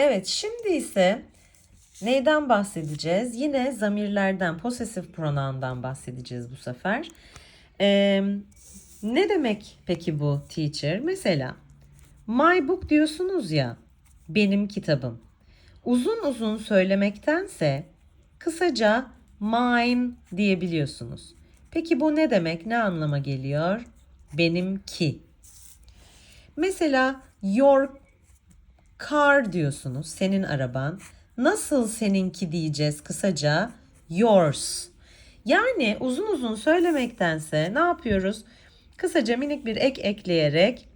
Evet, şimdi ise neyden bahsedeceğiz? Yine zamirlerden, possessive pronoun'dan bahsedeceğiz bu sefer. Ee, ne demek peki bu teacher? Mesela my book diyorsunuz ya, benim kitabım. Uzun uzun söylemektense kısaca mine diyebiliyorsunuz. Peki bu ne demek? Ne anlama geliyor? Benimki. Mesela your car diyorsunuz. Senin araban. Nasıl seninki diyeceğiz kısaca? Yours. Yani uzun uzun söylemektense ne yapıyoruz? Kısaca minik bir ek ekleyerek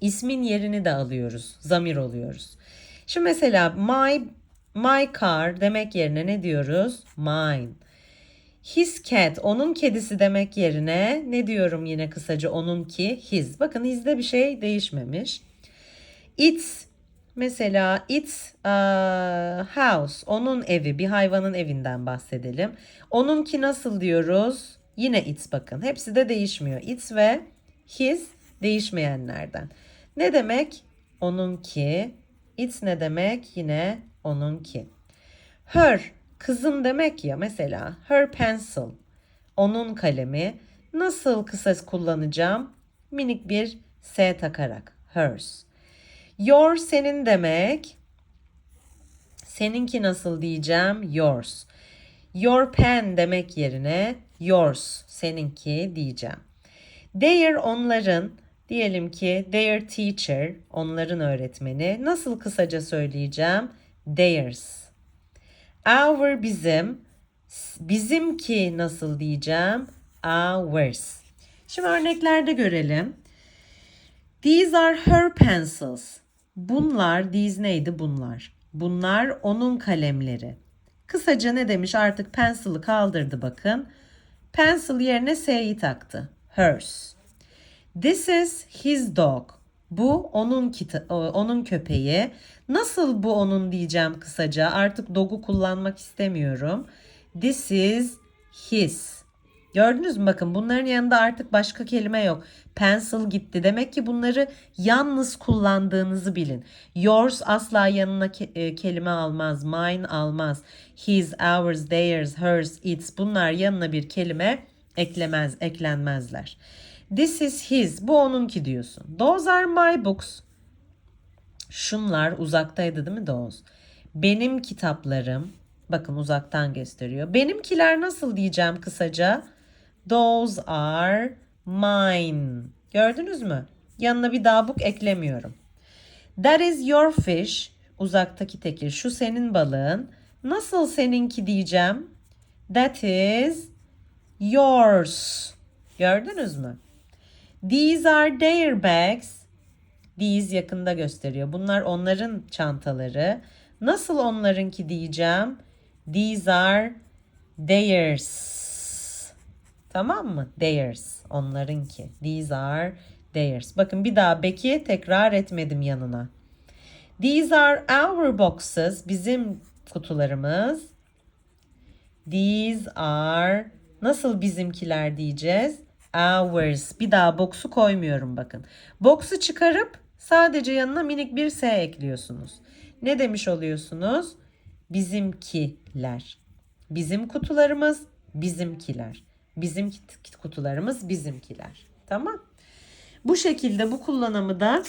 ismin yerini de alıyoruz. Zamir oluyoruz. Şimdi mesela my my car demek yerine ne diyoruz? Mine. His cat, onun kedisi demek yerine ne diyorum yine kısaca onunki? His. Bakın his'de bir şey değişmemiş. Its mesela its uh, house, onun evi, bir hayvanın evinden bahsedelim. Onunki nasıl diyoruz? Yine its bakın. Hepsi de değişmiyor. Its ve his değişmeyenlerden. Ne demek? Onunki. Its ne demek? Yine onunki. Her kızım demek ya mesela her pencil onun kalemi nasıl kısa kullanacağım? Minik bir S takarak hers. Your senin demek. Seninki nasıl diyeceğim? Yours. Your pen demek yerine yours seninki diyeceğim. Their onların diyelim ki their teacher onların öğretmeni nasıl kısaca söyleyeceğim? Theirs. Our bizim. Bizimki nasıl diyeceğim? Ours. Şimdi örneklerde görelim. These are her pencils. Bunlar, these neydi bunlar? Bunlar onun kalemleri. Kısaca ne demiş artık pencil'ı kaldırdı bakın. Pencil yerine S'yi taktı. Hers. This is his dog. Bu onun kita- onun köpeği. Nasıl bu onun diyeceğim kısaca. Artık dog'u kullanmak istemiyorum. This is his. Gördünüz mü bakın bunların yanında artık başka kelime yok. Pencil gitti. Demek ki bunları yalnız kullandığınızı bilin. Yours asla yanına ke- e, kelime almaz. Mine almaz. His, ours, theirs, hers, its bunlar yanına bir kelime eklemez, eklenmezler. This is his. Bu onunki diyorsun. Those are my books. Şunlar uzaktaydı değil mi those? Benim kitaplarım. Bakın uzaktan gösteriyor. Benimkiler nasıl diyeceğim kısaca? Those are mine. Gördünüz mü? Yanına bir daha book eklemiyorum. That is your fish. Uzaktaki tekir. Şu senin balığın. Nasıl seninki diyeceğim? That is yours. Gördünüz mü? These are their bags. These yakında gösteriyor. Bunlar onların çantaları. Nasıl onlarınki diyeceğim? These are theirs. Tamam mı? Theirs. Onlarınki. These are theirs. Bakın bir daha Becky tekrar etmedim yanına. These are our boxes. Bizim kutularımız. These are nasıl bizimkiler diyeceğiz? Ours. Bir daha box'u koymuyorum bakın. Box'u çıkarıp sadece yanına minik bir S ekliyorsunuz. Ne demiş oluyorsunuz? Bizimkiler. Bizim kutularımız bizimkiler. Bizim kutularımız bizimkiler. Tamam. Bu şekilde bu kullanımı da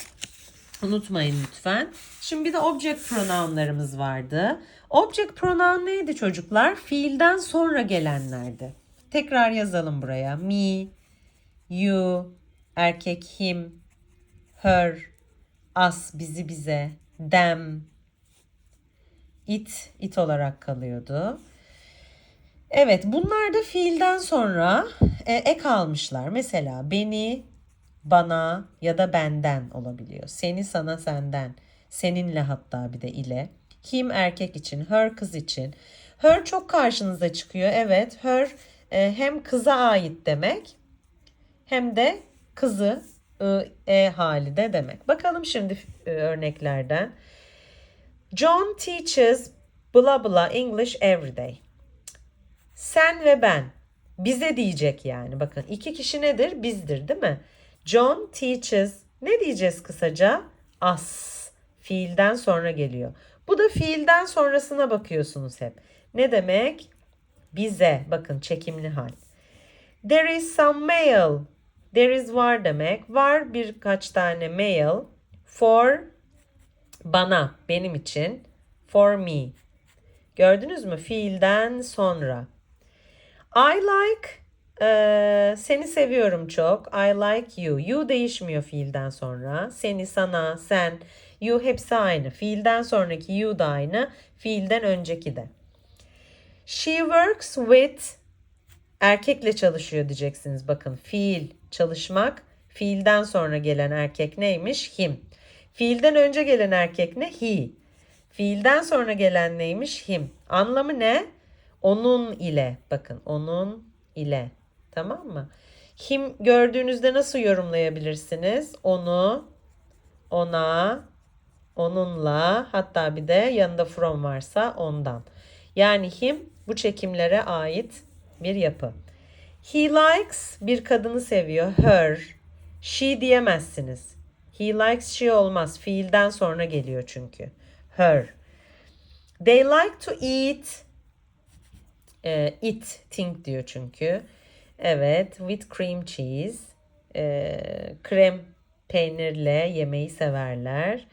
unutmayın lütfen. Şimdi bir de object pronounlarımız vardı. Object pronoun neydi çocuklar? Fiilden sonra gelenlerdi. Tekrar yazalım buraya. Me, you, erkek him, her, us, bizi bize, them, it, it olarak kalıyordu. Evet bunlar da fiilden sonra e, ek almışlar. Mesela beni, bana ya da benden olabiliyor. Seni, sana, senden. Seninle hatta bir de ile. Him erkek için, her kız için. Her çok karşınıza çıkıyor. Evet her e, hem kıza ait demek hem de kızı ı, e hali de demek. Bakalım şimdi e, örneklerden. John teaches blah blah English every day. Sen ve ben. Bize diyecek yani. Bakın iki kişi nedir? Bizdir değil mi? John teaches. Ne diyeceğiz kısaca? Us. Fiilden sonra geliyor. Bu da fiilden sonrasına bakıyorsunuz hep. Ne demek? Bize. Bakın çekimli hal. There is some mail. There is var demek. Var birkaç tane mail. For bana, benim için. For me. Gördünüz mü? Fiilden sonra. I like eee, seni seviyorum çok. I like you. You değişmiyor fiilden sonra. Seni, sana, sen. You hepsi aynı. Fiilden sonraki you da aynı. Fiilden önceki de. She works with erkekle çalışıyor diyeceksiniz. Bakın fiil çalışmak. Fiilden sonra gelen erkek neymiş? Him. Fiilden önce gelen erkek ne? He. Fiilden sonra gelen neymiş? Him. Anlamı ne? Onun ile. Bakın onun ile. Tamam mı? Him gördüğünüzde nasıl yorumlayabilirsiniz? Onu, ona, onunla hatta bir de yanında from varsa ondan. Yani him bu çekimlere ait bir yapı. He likes bir kadını seviyor. Her. She diyemezsiniz. He likes she olmaz. Fiilden sonra geliyor çünkü. Her. They like to eat. Ee, eat, think diyor çünkü. Evet, with cream cheese. Ee, krem peynirle yemeği severler.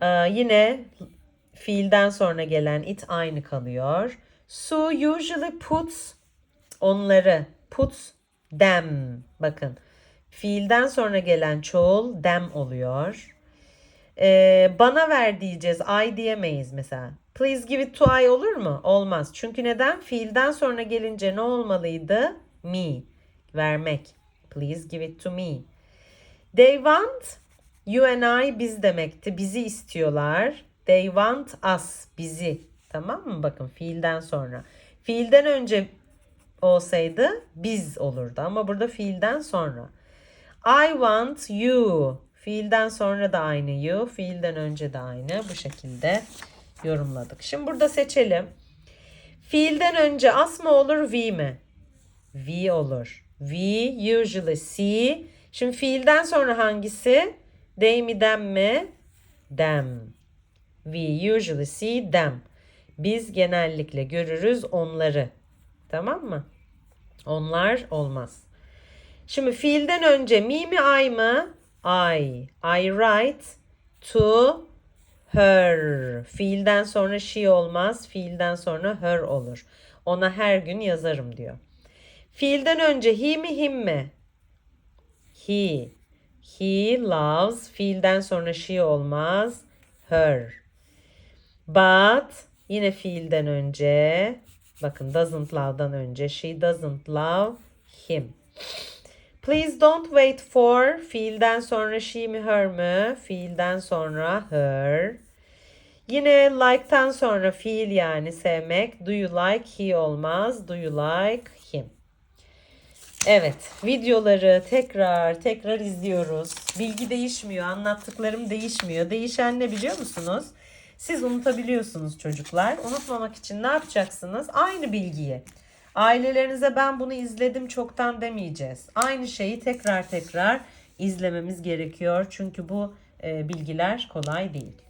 Ee, yine fiilden sonra gelen it aynı kalıyor. Sue usually puts onları puts them. Bakın fiilden sonra gelen çoğul them oluyor. Ee, bana ver diyeceğiz. I diyemeyiz mesela. Please give it to I olur mu? Olmaz. Çünkü neden? Fiilden sonra gelince ne olmalıydı? Me. Vermek. Please give it to me. They want you and I biz demekti. Bizi istiyorlar. They want us. Bizi. Tamam mı? Bakın fiilden sonra. Fiilden önce olsaydı biz olurdu ama burada fiilden sonra. I want you. Fiilden sonra da aynı you, fiilden önce de aynı. Bu şekilde yorumladık. Şimdi burada seçelim. Fiilden önce as mı olur, we mi? We olur. We usually see. Şimdi fiilden sonra hangisi? They mi, them mi? Them. We usually see them. Biz genellikle görürüz onları. Tamam mı? Onlar olmaz. Şimdi fiilden önce me mi I mı? I. I write to her. Fiilden sonra she olmaz. Fiilden sonra her olur. Ona her gün yazarım diyor. Fiilden önce he mi him mi? He. He loves. Fiilden sonra she olmaz. Her. But yine fiilden önce bakın doesn't love'dan önce she doesn't love him. Please don't wait for fiilden sonra she mi her mi? Fiilden sonra her. Yine like'tan sonra fiil yani sevmek. Do you like he olmaz. Do you like him? Evet, videoları tekrar tekrar izliyoruz. Bilgi değişmiyor, anlattıklarım değişmiyor. Değişen ne biliyor musunuz? Siz unutabiliyorsunuz çocuklar. Unutmamak için ne yapacaksınız? Aynı bilgiyi. Ailelerinize ben bunu izledim çoktan demeyeceğiz. Aynı şeyi tekrar tekrar izlememiz gerekiyor. Çünkü bu e, bilgiler kolay değil.